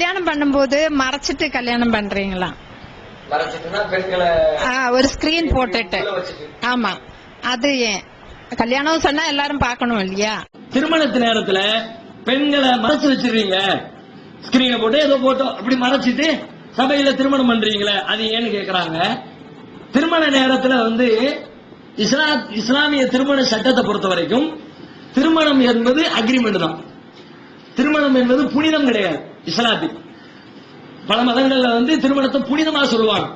கல்யாணம் பண்ணும்போது மறைச்சிட்டு கல்யாணம் பண்றீங்களா? ஒரு ஸ்கிரீன் போட்டுட்டு. ஆமா. அது ஏன்? கல்யாணம் சொன்னா எல்லாரும் பார்க்கணும் இல்லையா? திருமணத்து நேரத்துல பெண்களை மறைச்சு வச்சிருக்கீங்க ஸ்கிரீனை போட்டு ஏதோ போட்டோ அப்படி மறைச்சிட்டு சபையில திருமணம் பண்றீங்களே அது ஏன்னு கேக்குறாங்க. திருமண நேரத்துல வந்து இஸ்லா இஸ்லாமிய திருமண சட்டத்தை பொறுத்த வரைக்கும் திருமணம் என்பது அக்ரிமெண்ட் தான். திருமணம் என்பது புனிதம் கிடையாது. இஸ்லாத்தில். பல மதங்கள்ல வந்து திருமணத்தை புனிதமா சொல்லுவாங்க.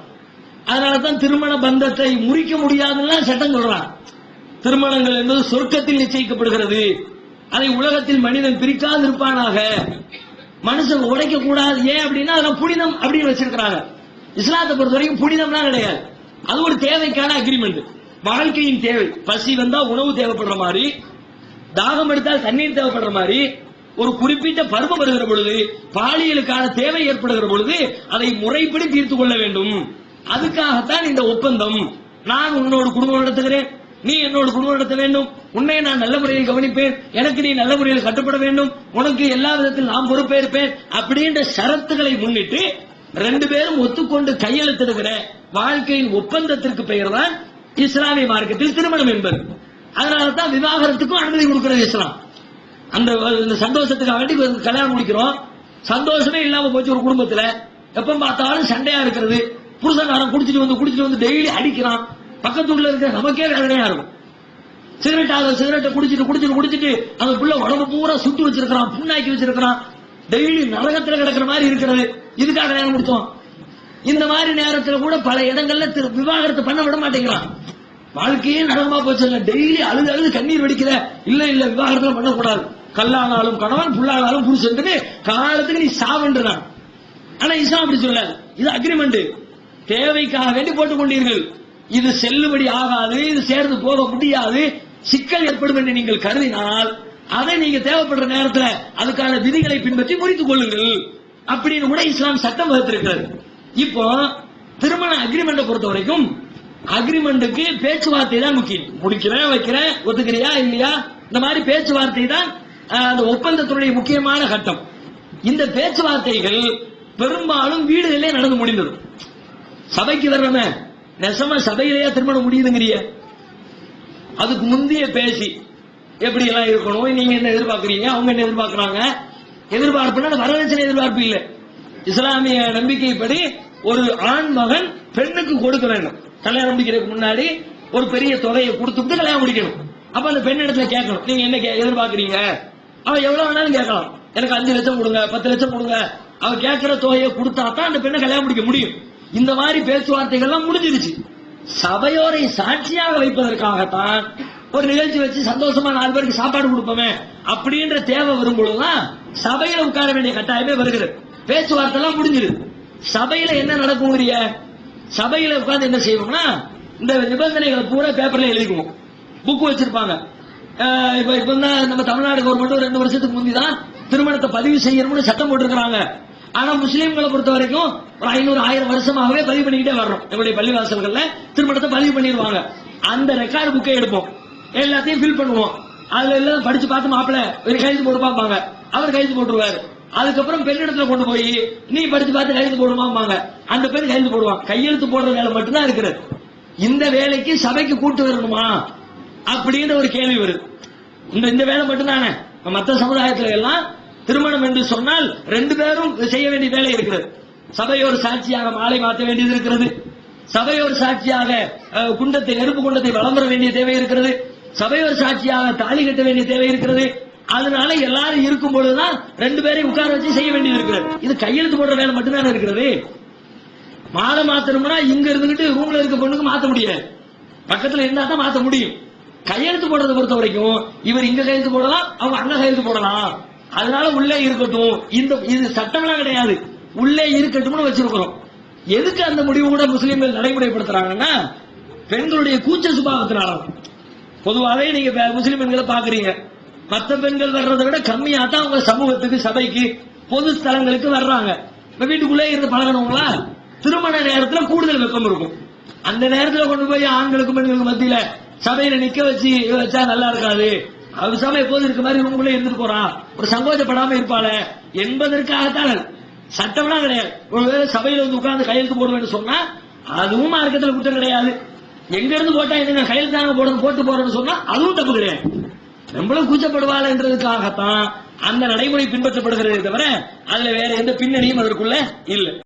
அதனாலதான் திருமண பந்தத்தை முறிக்க முடியாதுன்னா சட்டம் சொல்றாங்க. திருமணங்கள் என்பது சொர்க்கத்தில் நிச்சயிக்கப்படுகிறது. அதை உலகத்தில் மனிதன் பிரிக்காது இருப்பானாக மனுஷன் உடைக்க கூடாது ஏன் அப்படின்னா அதெல்லாம் புனிதம் அப்படின்னு வச்சிருக்கிறாங்க. இஸ்லாத்தை பொறுத்த வரைக்கும் புனிதம்லாம் கிடையாது. அது ஒரு தேவைக்கான அக்ரிமெண்ட் வாழ்க்கையின் தேவை. பசி வந்தா உணவு தேவைப்படுற மாதிரி தாகம் எடுத்தால் தண்ணீர் தேவைப்படுற மாதிரி ஒரு குறிப்பிட்ட பருவம் வருகிற பொழுது பாலியலுக்கான தேவை ஏற்படுகிற பொழுது அதை முறைப்படி தீர்த்து கொள்ள வேண்டும். அதுக்காகத்தான் இந்த ஒப்பந்தம். நான் உன்னோட குடும்பம் நடத்துகிறேன். நீ என்னோட குடும்பம் நடத்த வேண்டும். உன்னை நான் நல்ல முறையில் கவனிப்பேன். எனக்கு நீ நல்ல முறையில் கட்டுப்பட வேண்டும். உனக்கு எல்லா விதத்தில் நான் பொறுப்பேற்பேன் அப்படின்ற ஷரத்துகளை முன்னிட்டு ரெண்டு பேரும் ஒத்துக்கொண்டு கையெழுத்திடுகிற வாழ்க்கையின் ஒப்பந்தத்திற்கு பெயர் தான் இஸ்லாமிய மார்க்கத்தில் திருமணம் என்பது. அதனால தான் விவாகரத்துக்கும் அனுமதி கொடுக்கிறது இஸ்லாம். அந்த இந்த சந்தோஷத்துக்காக வேண்டி கல்யாணம் முடிக்கிறோம். சந்தோஷமே இல்லாம போச்சு ஒரு குடும்பத்துல. எப்ப பார்த்தாலும் சண்டையா இருக்கிறது. புருஷன்காரன் குடிச்சிட்டு வந்து குடிச்சிட்டு வந்து டெய்லி அடிக்கிறான். பக்கத்து வீட்டுல இருக்கிற நமக்கே வேதனையா இருக்கும். சிகரெட் ஆக சிகரெட்டை குடிச்சிட்டு குடிச்சிட்டு குடிச்சிட்டு அந்த புள்ள உடம்பு பூரா சுட்டு வச்சிருக்கிறான் புண்ணாக்கி வச்சிருக்கிறான். டெய்லி நரகத்துல கிடக்கிற மாதிரி இருக்கிறது. இதுக்காக கல்யாணம் முடிச்சோம் இந்த மாதிரி நேரத்துல கூட பல இடங்கள்ல திரு- விவாகரத்து பண்ண விட மாட்டேங்கிறான். வாழ்க்கையே நரகமா போச்சு. டெய்லி அழுது அழுது கண்ணீர் வடிக்கிற இல்ல இல்ல விவாகரத்துல பண்ணக்கூடாது. கல்லானாலும் கணவன் புல்லானாலும் புருஷன் காலத்துக்கு நீ சாவன்றான் ஆனா இஸ்லாம் அப்படி சொல்ல இது அக்ரிமெண்ட் தேவைக்காக வேண்டி போட்டுக் கொண்டீர்கள். இது செல்லுபடி ஆகாது இது சேர்ந்து போக முடியாது. சிக்கல் ஏற்படும் என்று நீங்கள் கருதினால் அதை நீங்க தேவைப்படுற நேரத்துல அதுக்கான விதிகளை பின்பற்றி முறித்துக் கொள்ளுங்கள். அப்படின்னு கூட இஸ்லாம் சட்டம் வகுத்திருக்கிறது. இப்போ திருமண அக்ரிமெண்ட்டை பொறுத்த வரைக்கும் அக்ரிமெண்ட்டுக்கு பேச்சுவார்த்தை தான் முக்கியம். முடிக்கிறேன் வைக்கிறேன் ஒத்துக்கிறியா இல்லையா? இந்த மாதிரி பேச்சுவார்த்தை தான் அந்த ஒப்பந்தத்தினுடைய முக்கியமான கட்டம். இந்த பேச்சுவார்த்தைகள் பெரும்பாலும் வீடுகளிலே நடந்து முடிந்தது. சபைக்கு வர்றவன் நெசமா சபையிலேயே திருமணம் முடியுதுங்கிறிய. அதுக்கு முந்தைய பேசி எப்படி எல்லாம் இருக்கணும் நீங்க என்ன எதிர்பார்க்கறீங்க அவங்க என்ன எதிர்பார்க்கறாங்க? எதிர்பார்ப்புனா வரதட்சணை எதிர்பார்ப்பு இல்ல. இஸ்லாமிய நம்பிக்கைப்படி ஒரு ஆண் மகன் பெண்ணுக்கு கொடுக்க வேண்டும். கல்யாணம் முடிக்கிறதுக்கு முன்னாடி ஒரு பெரிய தொகையை கொடுத்துட்டு கல்யாணம் முடிக்கணும். அப்ப அந்த பெண் இடத்துல கேட்கணும். நீங்க என்ன கே- எதிர்பார்க்கறீங்க? அவன் எவ்வளவு வேணாலும் கேட்கலாம். எனக்கு அஞ்சு லட்சம் கொடுங்க பத்து லட்சம் கொடுங்க. அவன் கேட்கிற தொகையை கொடுத்தா தான் அந்த பெண்ணை கல்யாணம் முடிக்க முடியும். இந்த மாதிரி பேச்சுவார்த்தைகள்லாம் முடிஞ்சிருச்சு. சபையோரை சாட்சியாக வைப்பதற்காகத்தான் ஒரு நிகழ்ச்சி வச்சு சந்தோஷமா நாலு பேருக்கு சாப்பாடு கொடுப்போமே அப்படின்ற தேவை வரும்பொழுதுதான் சபையில உட்கார வேண்டிய கட்டாயமே வருகிறது. பேச்சுவார்த்தை எல்லாம் முடிஞ்சிருது சபையில என்ன நடக்குங்கிறிய சபையில உட்கார்ந்து என்ன செய்வோம்னா இந்த நிபந்தனைகளை பூரா பேப்பர்ல எழுதிக்குவோம். புக் வச்சிருப்பாங்க. இப்ப இப்ப நம்ம தமிழ்நாடு கவர்மெண்ட் ஒரு ரெண்டு வருஷத்துக்கு முந்தி தான் திருமணத்தை பதிவு செய்யணும்னு சட்டம் போட்டிருக்கிறாங்க. ஆனா முஸ்லீம்களை பொறுத்த வரைக்கும் ஒரு ஐநூறு ஆயிரம் வருஷமாகவே பதிவு பண்ணிக்கிட்டே வர்றோம். எங்களுடைய பள்ளிவாசல்கள்ல திருமணத்தை பதிவு பண்ணிடுவாங்க. அந்த ரெக்கார்டு புக்கை எடுப்போம். எல்லாத்தையும் ஃபில் பண்ணுவோம். அதுல எல்லாம் படிச்சு பார்த்து மாப்பிள்ள ஒரு கைது போட்டு பார்ப்பாங்க. அவர் கைது போட்டுருவாரு. அதுக்கப்புறம் பெண்ணிடத்துல கொண்டு போய் நீ படிச்சு பார்த்து கையெழுத்து போடுமாம்பாங்க. அந்த பெண் கைது போடுவான். கையெழுத்து போடுற வேலை மட்டும்தான் இருக்கிறது. இந்த வேலைக்கு சபைக்கு கூட்டு வரணுமா? அப்படின்ற ஒரு கேள்வி வருது. இந்த இந்த வேலை மட்டும்தானே? மற்ற சமுதாயத்துல எல்லாம் திருமணம் என்று சொன்னால் ரெண்டு பேரும் செய்ய வேண்டிய வேலை இருக்கிறது. சபையோர் சாட்சியாக மாலை மாற்ற வேண்டியது இருக்கிறது. சபையோர் சாட்சியாக குண்டத்தை நெருப்பு குண்டத்தை வளம்பர வேண்டிய தேவை இருக்கிறது. சபையோர் சாட்சியாக தாலி கட்ட வேண்டிய தேவை இருக்கிறது. அதனால எல்லாரும் இருக்கும் பொழுதுதான் ரெண்டு பேரையும் உட்கார வச்சு செய்ய வேண்டியது இருக்கிறது. இது கையெழுத்து போடுற வேலை மட்டும்தானே இருக்கிறது? மாலை மாத்தணும்னா இங்க இருந்துகிட்டு ரூம்ல இருக்க பொண்ணுக்கு மாத்த முடியாது. பக்கத்துல இருந்தா தான் மாத்த முடியும். கையெழுத்து போடுறதை பொறுத்த வரைக்கும் இவர் இங்க கையெழுத்து போடலாம் அவங்க அங்க கையெழுத்து போடலாம். அதனால உள்ளே இருக்கட்டும். இந்த இது சட்டம்லாம் கிடையாது. உள்ளே இருக்கட்டும்னு வச்சிருக்கிறோம். எதுக்கு அந்த முடிவு கூட முஸ்லீம்கள் நடைமுறைப்படுத்துறாங்கன்னா பெண்களுடைய கூச்ச சுபாவத்தினால. பொதுவாகவே நீங்க முஸ்லீம் பெண்களை பாக்குறீங்க மத்த பெண்கள் வர்றதை விட கம்மியா தான் அவங்க சமூகத்துக்கு சபைக்கு பொது ஸ்தலங்களுக்கு வர்றாங்க. இப்ப வீட்டுக்குள்ளே இருந்து பழகணுங்களா திருமண நேரத்துல கூடுதல் வெப்பம் இருக்கும். அந்த நேரத்துல கொண்டு போய் ஆண்களுக்கும் பெண்களுக்கும் மத்தியில சபையில நிக்க வச்சு வச்சா நல்லா இருக்காது. அவர் சபை எப்போது இருக்க மாதிரி ரூமுக்குள்ளே இருந்துட்டு போறான் ஒரு சங்கோச்சப்படாம இருப்பாள. என்பதற்காகத்தான் சட்டம்னா சட்டம்லாம் கிடையாது. ஒருவேளை சபையில வந்து உட்கார்ந்து கையெழுத்து போடுவேன்னு சொன்னா அதுவும் மார்க்கத்தில் குற்றம் கிடையாது. எங்க இருந்து போட்டா என்னங்க கையெழுத்து தாங்க போடணும் போட்டு போறேன்னு சொன்னா அதுவும் தப்பு கிடையாது. நம்மளும் கூச்சப்படுவாளன்றதுக்காகத்தான் அந்த நடைமுறை பின்பற்றப்படுகிறதே தவிர அதுல வேற எந்த பின்னணியும் அதற்குள்ள இல்லை.